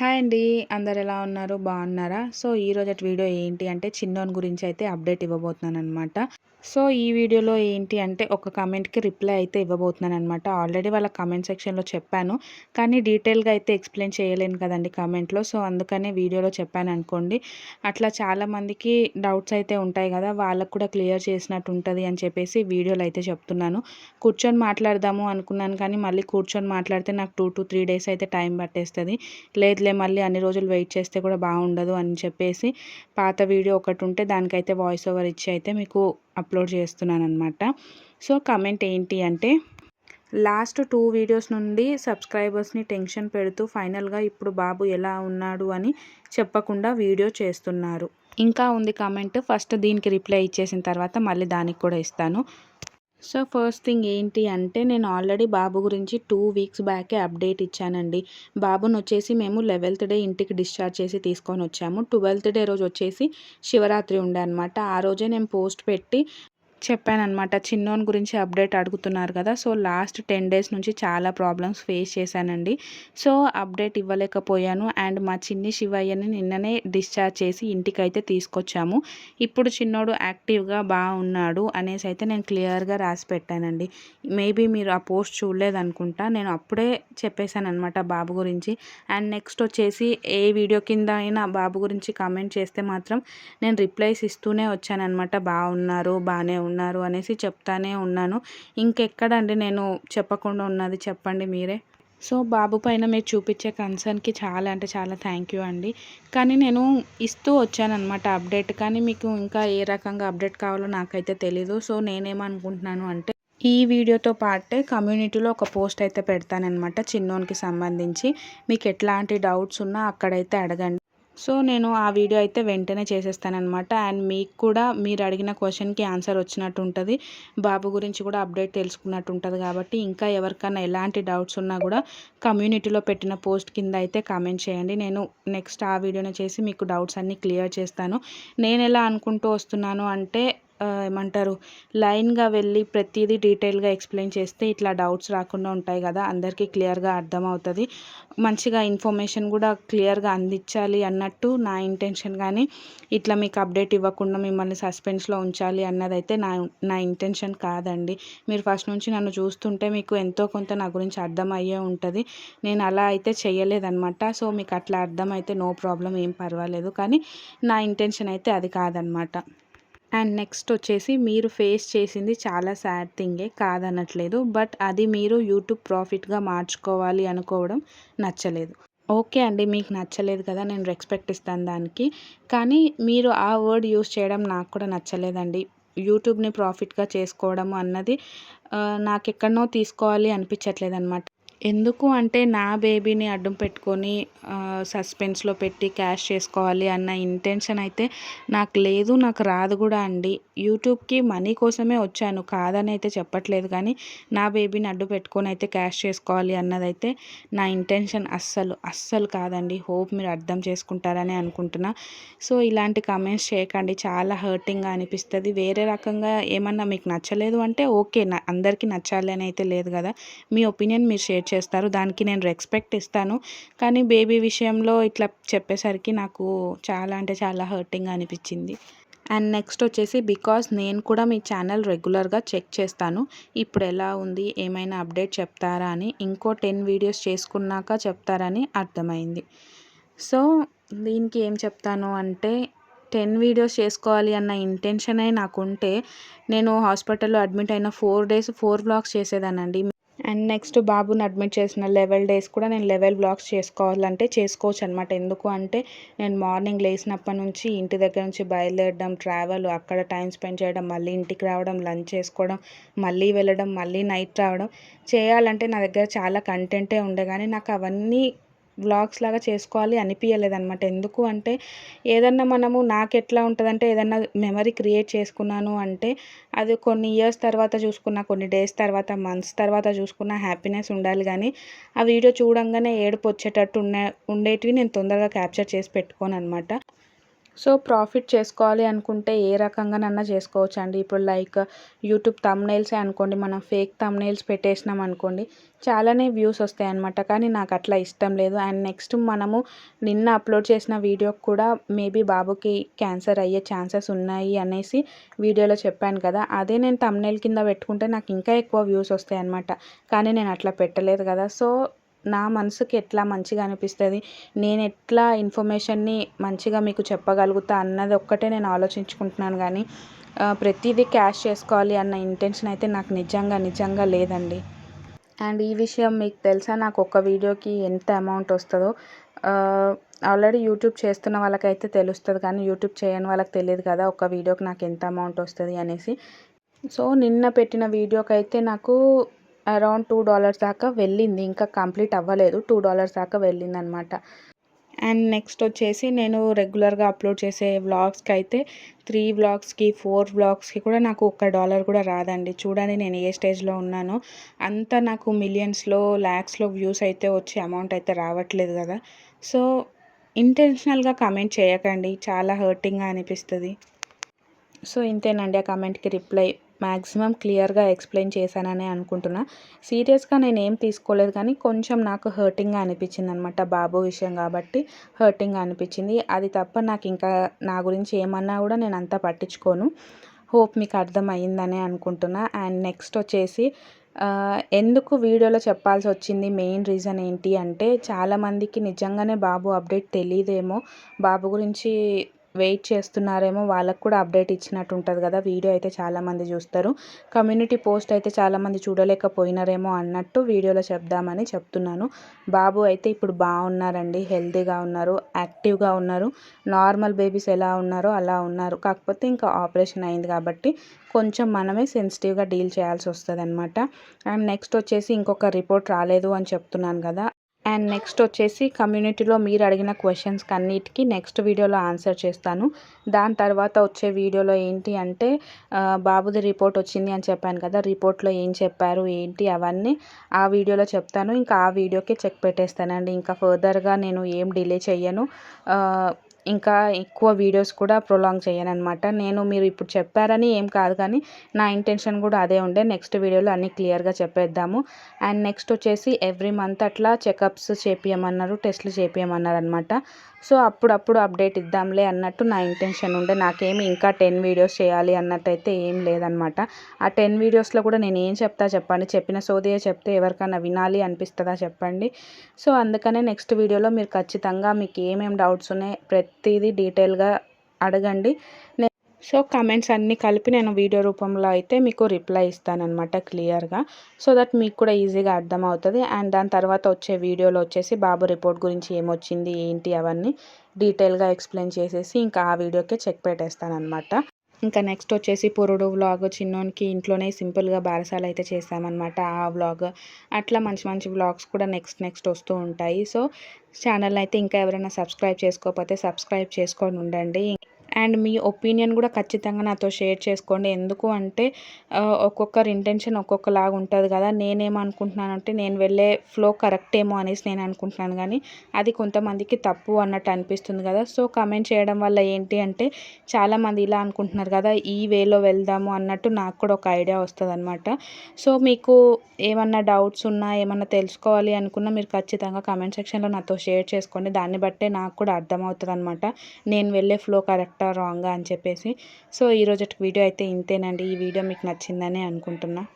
Hi అండి. అందరు ఎలా ఉన్నారు? బాగున్నారా? సో ఈరోజు వీడియో ఏంటి అంటే చిన్నోన్ గురించి అయితే అప్డేట్ ఇవ్వబోతున్నాను అనమాట సో ఈ వీడియోలో ఏంటి అంటే ఒక కమెంట్కి రిప్లై అయితే ఇవ్వబోతున్నాను అనమాట ఆల్రెడీ వాళ్ళ కమెంట్ సెక్షన్లో చెప్పాను. కానీ డీటెయిల్గా అయితే ఎక్స్ప్లెయిన్ చేయలేను కదండి కమెంట్లో. సో అందుకనే వీడియోలో చెప్పాను అనుకోండి. అట్లా చాలామందికి డౌట్స్ అయితే ఉంటాయి కదా వాళ్ళకు కూడా క్లియర్ చేసినట్టు ఉంటుంది అని చెప్పేసి వీడియోలో అయితే చెప్తున్నాను. కూర్చొని మాట్లాడదాము అనుకున్నాను కానీ మళ్ళీ కూర్చొని మాట్లాడితే నాకు టూ టు త్రీ డేస్ అయితే టైం పట్టేస్తుంది. లేదు లేదులే మళ్ళీ అన్ని రోజులు వెయిట్ చేస్తే కూడా బాగుండదు అని చెప్పేసి పాత వీడియో ఒకటి ఉంటే దానికైతే వాయిస్ ఓవర్ ఇచ్చి అయితే మీకు అప్లోడ్ చేస్తున్నాను అనమాట సో కమెంట్ ఏంటి అంటే లాస్ట్ టూ వీడియోస్ నుండి సబ్స్క్రైబర్స్ని టెన్షన్ పెడుతూ ఫైనల్గా ఇప్పుడు బాబు ఎలా ఉన్నాడు అని చెప్పకుండా వీడియో చేస్తున్నారు. ఇంకా ఉంది కామెంట్ ఫస్ట్ దీనికి రిప్లై ఇచ్చేసిన తర్వాత మళ్ళీ దానికి కూడా ఇస్తాను. సో ఫస్ట్ థింగ్ ఏంటి అంటే నేను ఆల్రెడీ బాబు గురించి టూ వీక్స్ బ్యాకే అప్డేట్ ఇచ్చానండి. బాబుని వచ్చేసి మేము లెవెల్త్ డే ఇంటికి డిశ్చార్జ్ చేసి తీసుకొని వచ్చాము. ట్వెల్త్ డే రోజు వచ్చేసి శివరాత్రి ఉండే అనమాట ఆ రోజే నేను పోస్ట్ పెట్టి చెప్పానమాట చిన్నోన్ గురించి అప్డేట్ అడుగుతున్నారు కదా. సో లాస్ట్ టెన్ డేస్ నుంచి చాలా ప్రాబ్లమ్స్ ఫేస్ చేశానండి. సో అప్డేట్ ఇవ్వలేకపోయాను. అండ్ మా చిన్ని శివయ్యని నిన్ననే డిశ్చార్జ్ చేసి ఇంటికైతే తీసుకొచ్చాము. ఇప్పుడు చిన్నోడు యాక్టివ్గా బాగున్నాడు అనేసి అయితే నేను క్లియర్గా రాసి పెట్టానండి. మేబీ మీరు ఆ పోస్ట్ చూడలేదనుకుంటా. నేను అప్పుడే చెప్పేశానమాట బాబు గురించి. అండ్ నెక్స్ట్ వచ్చేసి ఏ వీడియో కింద అయినా బాబు గురించి కామెంట్ చేస్తే మాత్రం నేను రిప్లైస్ ఇస్తూనే వచ్చానమాట బాగున్నారు బాగానే ఉన్నారు అనేసి చెప్తానే ఉన్నాను. ఇంకెక్కడండి నేను చెప్పకుండా ఉన్నది చెప్పండి మీరే. సో బాబు పైన మీరు చూపించే కన్సర్న్కి చాలా అంటే చాలా థ్యాంక్ యూ అండి. కానీ నేను ఇస్తూ వచ్చానమాట అప్డేట్ కానీ మీకు ఇంకా ఏ రకంగా అప్డేట్ కావాలో నాకైతే తెలీదు. సో నేనేమనుకుంటున్నాను అంటే ఈ వీడియోతో పాటే కమ్యూనిటీలో ఒక పోస్ట్ అయితే పెడతానమాట చిన్నోనికి సంబంధించి. మీకు ఎట్లాంటి డౌట్స్ ఉన్నా అక్కడైతే అడగండి. సో నేను ఆ వీడియో అయితే వెంటనే చేసేస్తానమాట అండ్ మీకు కూడా మీరు అడిగిన క్వశ్చన్కి ఆన్సర్ వచ్చినట్టు ఉంటుంది బాబు గురించి కూడా అప్డేట్ తెలుసుకున్నట్టు ఉంటుంది కాబట్టి ఇంకా ఎవరికైనా ఎలాంటి డౌట్స్ ఉన్నా కూడా కమ్యూనిటీలో పెట్టిన పోస్ట్ కింద అయితే కామెంట్ చేయండి. నేను నెక్స్ట్ ఆ వీడియోని చేసి మీకు డౌట్స్ అన్నీ క్లియర్ చేస్తాను. నేను ఎలా అనుకుంటూ వస్తున్నాను అంటే ఏమంటారు లైన్గా వెళ్ళి ప్రతిదీ డీటెయిల్గా ఎక్స్ప్లెయిన్ చేస్తే ఇట్లా డౌట్స్ రాకుండా ఉంటాయి కదా అందరికీ క్లియర్గా అర్థమవుతుంది. మంచిగా ఇన్ఫర్మేషన్ కూడా క్లియర్గా అందించాలి అన్నట్టు నా ఇంటెన్షన్ కానీ ఇట్లా మీకు అప్డేట్ ఇవ్వకుండా మిమ్మల్ని సస్పెన్స్లో ఉంచాలి అన్నదైతే నా నా ఇంటెన్షన్ కాదండి. మీరు ఫస్ట్ నుంచి నన్ను చూస్తుంటే మీకు ఎంతో కొంత నా గురించి అర్థమయ్యే ఉంటుంది. నేను అలా అయితే చేయలేదన్నమాట సో మీకు అట్లా అర్థమైతే నో ప్రాబ్లం ఏం పర్వాలేదు. కానీ నా ఇంటెన్షన్ అయితే అది కాదనమాట అండ్ నెక్స్ట్ వచ్చేసి మీరు ఫేస్ చేసింది చాలా సాడ్ థింగే కాదనట్లేదు. బట్ అది మీరు యూట్యూబ్ ప్రాఫిట్గా మార్చుకోవాలి అనుకోవడం నచ్చలేదు. ఓకే అండి మీకు నచ్చలేదు కదా నేను రెస్పెక్ట్ ఇస్తాను దానికి. కానీ మీరు ఆ వర్డ్ యూస్ చేయడం నాకు కూడా నచ్చలేదండి. యూట్యూబ్ని ప్రాఫిట్గా చేసుకోవడం అన్నది నాకు ఎక్కడనో తీసుకోవాలి అనిపించట్లేదు అనమాట ఎందుకు అంటే నా బేబీని అడ్డం పెట్టుకొని సస్పెన్స్లో పెట్టి క్యాష్ చేసుకోవాలి అన్న ఇంటెన్షన్ అయితే నాకు లేదు నాకు రాదు కూడా అండి. యూట్యూబ్కి మనీ కోసమే వచ్చాను కాదని అయితే చెప్పట్లేదు కానీ నా బేబీని అడ్డు పెట్టుకొని అయితే క్యాష్ చేసుకోవాలి అన్నదైతే నా ఇంటెన్షన్ అస్సలు అస్సలు కాదండి. హోప్ మీరు అర్థం చేసుకుంటారని అనుకుంటున్నా. సో ఇలాంటి కమెంట్స్ చేయకండి. చాలా హర్టింగ్గా అనిపిస్తుంది. వేరే రకంగా ఏమన్నా మీకు నచ్చలేదు అంటే ఓకే అందరికీ నచ్చాలి అని అయితే లేదు కదా. మీ ఒపీనియన్ మీరు షేర్ చేస్తారు. దానికి నేను రెస్పెక్ట్ ఇస్తాను. కానీ బేబీ విషయంలో ఇట్లా చెప్పేసరికి నాకు చాలా అంటే చాలా హర్టింగ్ అనిపించింది. అండ్ నెక్స్ట్ వచ్చేసి బికాస్ నేను కూడా మీ ఛానల్ రెగ్యులర్గా చెక్ చేస్తాను. ఇప్పుడు ఎలా ఉంది? ఏమైనా అప్డేట్ చెప్తారా అని? ఇంకో టెన్ వీడియోస్ చేసుకున్నాక చెప్తారని అర్థమైంది. సో దీనికి ఏం చెప్తాను అంటే టెన్ వీడియోస్ చేసుకోవాలి అన్న ఇంటెన్షనే నాకుంటే నేను హాస్పిటల్లో అడ్మిట్ అయిన ఫోర్ డేస్ ఫోర్ బ్లాగ్స్ చేసేదానండి అండ్ నెక్స్ట్ బాబుని అడ్మిట్ చేసిన లెవెల్ డేస్ కూడా నేను లెవెల్ బ్లాగ్స్ చేసుకోవాలంటే చేసుకోవచ్చు అనమాట ఎందుకు అంటే నేను మార్నింగ్ లేచినప్పటి నుంచి ఇంటి దగ్గర నుంచి బయలుదేరడం ట్రావెల్ అక్కడ టైం స్పెండ్ చేయడం మళ్ళీ ఇంటికి రావడం లంచ్ చేసుకోవడం మళ్ళీ వెళ్ళడం మళ్ళీ నైట్ రావడం చేయాలంటే నా దగ్గర చాలా కంటెంటే ఉండే కానీ నాకు అవన్నీ వ్లాగ్స్ లాగా చేసుకోవాలి అనిపించలేదన్నమాట ఎందుకు అంటే ఏదన్నా మనము నాకు ఎట్లా ఉంటుందంటే ఏదన్నా మెమరీ క్రియేట్ చేసుకున్నాను అంటే అది కొన్ని ఇయర్స్ తర్వాత చూసుకున్న కొన్ని డేస్ తర్వాత మంత్స్ తర్వాత చూసుకున్న హ్యాపీనెస్ ఉండాలి. కానీ ఆ వీడియో చూడంగానే ఏడుపు వచ్చేటట్టు ఉండే ఉండేటివి నేను తొందరగా క్యాప్చర్ చేసి పెట్టుకోను అనమాట సో ప్రాఫిట్ చేసుకోవాలి అనుకుంటే ఏ రకంగానన్నా చేసుకోవచ్చు అండి ఇప్పుడు లైక్ యూట్యూబ్ తమ్నైల్సే అనుకోండి మనం ఫేక్ తమ్నైల్స్ పెట్టేసినాం అనుకోండి చాలానే వ్యూస్ వస్తాయి అనమాట కానీ నాకు అట్లా ఇష్టం లేదు. అండ్ నెక్స్ట్ మనము నిన్న అప్లోడ్ చేసిన వీడియోకి కూడా మేబీ బాబుకి క్యాన్సర్ అయ్యే ఛాన్సెస్ ఉన్నాయి అనేసి వీడియోలో చెప్పాను కదా. అదే నేను తమ్నైల్ కింద పెట్టుకుంటే నాకు ఇంకా ఎక్కువ వ్యూస్ వస్తాయి అనమాట కానీ నేను అట్లా పెట్టలేదు కదా. సో నా మనసుకి ఎట్లా మంచిగా అనిపిస్తుంది? నేను ఎట్లా ఇన్ఫర్మేషన్ని మంచిగా మీకు చెప్పగలుగుతా అన్నది ఒక్కటే నేను ఆలోచించుకుంటున్నాను కానీ ప్రతిదీ క్యాష్ చేసుకోవాలి అన్న ఇంటెన్షన్ అయితే నాకు నిజంగా నిజంగా లేదండి. అండ్ ఈ విషయం మీకు తెలుసా? నాకు ఒక వీడియోకి ఎంత అమౌంట్ వస్తుందో ఆల్రెడీ యూట్యూబ్ చేస్తున్న వాళ్ళకైతే తెలుస్తుంది కానీ యూట్యూబ్ చేయని వాళ్ళకి తెలియదు కదా ఒక వీడియోకి నాకు ఎంత అమౌంట్ వస్తుంది అనేసి. సో నిన్న పెట్టిన వీడియోకి అయితే నాకు అరౌండ్ టూ డాలర్స్ దాకా వెళ్ళింది. ఇంకా కంప్లీట్ అవ్వలేదు. టూ డాలర్స్ దాకా వెళ్ళింది అనమాట అండ్ నెక్స్ట్ వచ్చేసి నేను రెగ్యులర్గా అప్లోడ్ చేసే వ్లాగ్స్కి అయితే త్రీ వ్లాగ్స్కి ఫోర్ వ్లాగ్స్కి కూడా నాకు ఒక్క డాలర్ కూడా రాదండి. చూడండి నేను ఏ స్టేజ్లో ఉన్నానో. అంతా నాకు మిలియన్స్లో ల్యాక్స్లో వ్యూస్ అయితే వచ్చే అమౌంట్ అయితే రావట్లేదు కదా. సో ఇంటెన్షనల్గా కమెంట్ చేయకండి. చాలా హర్టింగ్గా అనిపిస్తుంది. సో ఇంతేనండి ఆ కమెంట్కి రిప్లై. మ్యాక్సిమం క్లియర్గా ఎక్స్ప్లెయిన్ చేశానని అనుకుంటున్నా. సీరియస్గా నేను ఏం తీసుకోలేదు కానీ కొంచెం నాకు హర్టింగ్గా అనిపించింది అనమాట బాబు విషయం కాబట్టి హర్టింగ్గా అనిపించింది. అది తప్ప నాకు ఇంకా నా గురించి ఏమన్నా కూడా నేను అంతా పట్టించుకోను. హోప్ మీకు అర్థమైందని అనుకుంటున్నా. అండ్ నెక్స్ట్ వచ్చేసి ఎందుకు వీడియోలో చెప్పాల్సి వచ్చింది మెయిన్ రీజన్ ఏంటి అంటే చాలామందికి నిజంగానే బాబు అప్డేట్ తెలియదేమో బాబు గురించి వెయిట్ చేస్తున్నారేమో వాళ్ళకు కూడా అప్డేట్ ఇచ్చినట్టు ఉంటుంది కదా. వీడియో అయితే చాలామంది చూస్తారు. కమ్యూనిటీ పోస్ట్ అయితే చాలామంది చూడలేకపోయినారేమో అన్నట్టు వీడియోలో చెప్దామని చెప్తున్నాను. బాబు అయితే ఇప్పుడు బాగున్నారండి. హెల్తీగా ఉన్నారు. యాక్టివ్గా ఉన్నారు. నార్మల్ బేబీస్ ఎలా ఉన్నారో అలా ఉన్నారు. కాకపోతే ఇంకా ఆపరేషన్ అయింది కాబట్టి కొంచెం మనమే సెన్సిటివ్గా డీల్ చేయాల్సి వస్తుంది అనమాట అండ్ నెక్స్ట్ వచ్చేసి ఇంకొక రిపోర్ట్ రాలేదు అని చెప్తున్నాను కదా. అండ్ నెక్స్ట్ వచ్చేసి కమ్యూనిటీలో మీరు అడిగిన క్వశ్చన్స్కి అన్నిటికీ నెక్స్ట్ వీడియోలో ఆన్సర్ చేస్తాను. దాని తర్వాత వచ్చే వీడియోలో ఏంటి అంటే బాబుది రిపోర్ట్ వచ్చింది అని చెప్పాను కదా రిపోర్ట్లో ఏం చెప్పారు ఏంటి అవన్నీ ఆ వీడియోలో చెప్తాను. ఇంకా ఆ వీడియోకే చెక్ పెట్టేస్తానండి. ఇంకా ఫర్దర్గా నేను ఏం డిలే చెయ్యను. ఇంకా ఎక్కువ వీడియోస్ కూడా ప్రొలాంగ్ చేయను అనమాట నేను మీరు ఇప్పుడు చెప్పారని ఏం కాదు కానీ నా ఇంటెన్షన్ కూడా అదే ఉండే. నెక్స్ట్ వీడియోలో అన్నీ క్లియర్గా చెప్పేద్దాము. అండ్ నెక్స్ట్ వచ్చేసి ఎవ్రీ మంత్ అట్లా చెకప్స్ చేపియమన్నారు టెస్ట్లు చేపియమన్నారు అనమాట సో అప్పుడప్పుడు అప్డేట్ ఇద్దాంలే అన్నట్టు నా ఇంటెన్షన్ ఉండే. నాకేమి ఇంకా టెన్ వీడియోస్ చేయాలి అన్నట్టయితే ఏం లేదనమాట ఆ టెన్ వీడియోస్లో కూడా నేను ఏం చెప్తా చెప్పండి. చెప్పిన సోదియే చెప్తే ఎవరికైనా వినాలి అనిపిస్తుందా చెప్పండి. సో అందుకనే నెక్స్ట్ వీడియోలో మీరు ఖచ్చితంగా మీకు ఏమేమి డౌట్స్ ఉన్నాయి ప్రతిదీ డీటెయిల్గా అడగండి. సో కమెంట్స్ అన్నీ కలిపి నేను వీడియో రూపంలో అయితే మీకు రిప్లై ఇస్తానమాట క్లియర్గా సో దట్ మీకు కూడా ఈజీగా అర్థమవుతుంది. అండ్ దాని తర్వాత వచ్చే వీడియోలో వచ్చేసి బాబు రిపోర్ట్ గురించి ఏమొచ్చింది ఏంటి అవన్నీ డీటెయిల్గా ఎక్స్ప్లెయిన్ చేసేసి ఇంకా ఆ వీడియోకే చెక్ పెట్టేస్తానమాట ఇంకా నెక్స్ట్ వచ్చేసి పురుడు వ్లాగ్ చిన్నోనికి ఇంట్లోనే సింపుల్గా బారసాలు అయితే చేస్తామన్నమాట ఆ వ్లాగ్ అట్లా మంచి మంచి వ్లాగ్స్ కూడా నెక్స్ట్ నెక్స్ట్ వస్తూ ఉంటాయి. సో ఛానల్ అయితే ఇంకా ఎవరైనా సబ్స్క్రైబ్ చేసుకోకపోతే సబ్స్క్రైబ్ చేసుకొని ఉండండి. అండ్ మీ ఒపీనియన్ కూడా ఖచ్చితంగా నాతో షేర్ చేసుకోండి. ఎందుకు అంటే ఒక్కొక్కరి ఇంటెన్షన్ ఒక్కొక్కలాగా ఉంటుంది కదా. నేనేమనుకుంటున్నానంటే నేను వెళ్ళే ఫ్లో కరెక్ట్ ఏమో అనేసి నేను అనుకుంటున్నాను. కానీ అది కొంతమందికి తప్పు అన్నట్టు అనిపిస్తుంది కదా. సో కమెంట్ చేయడం వల్ల ఏంటి అంటే చాలామంది ఇలా అనుకుంటున్నారు కదా ఈ వేలో వెళ్దాము అన్నట్టు నాకు కూడా ఒక ఐడియా వస్తుంది అనమాట సో మీకు ఏమన్నా డౌట్స్ ఉన్నా ఏమన్నా తెలుసుకోవాలి అనుకున్నా మీరు ఖచ్చితంగా కమెంట్ సెక్షన్లో నాతో షేర్ చేసుకోండి. దాన్ని బట్టే నాకు కూడా అర్థమవుతుంది అనమాట నేను వెళ్ళే ఫ్లో కరెక్ట్ రాంగా అని చెప్పేసి. సో ఈరోజు వీడియో అయితే ఇంతేనండి. ఈ వీడియో మీకు నచ్చిందని అనుకుంటున్నా.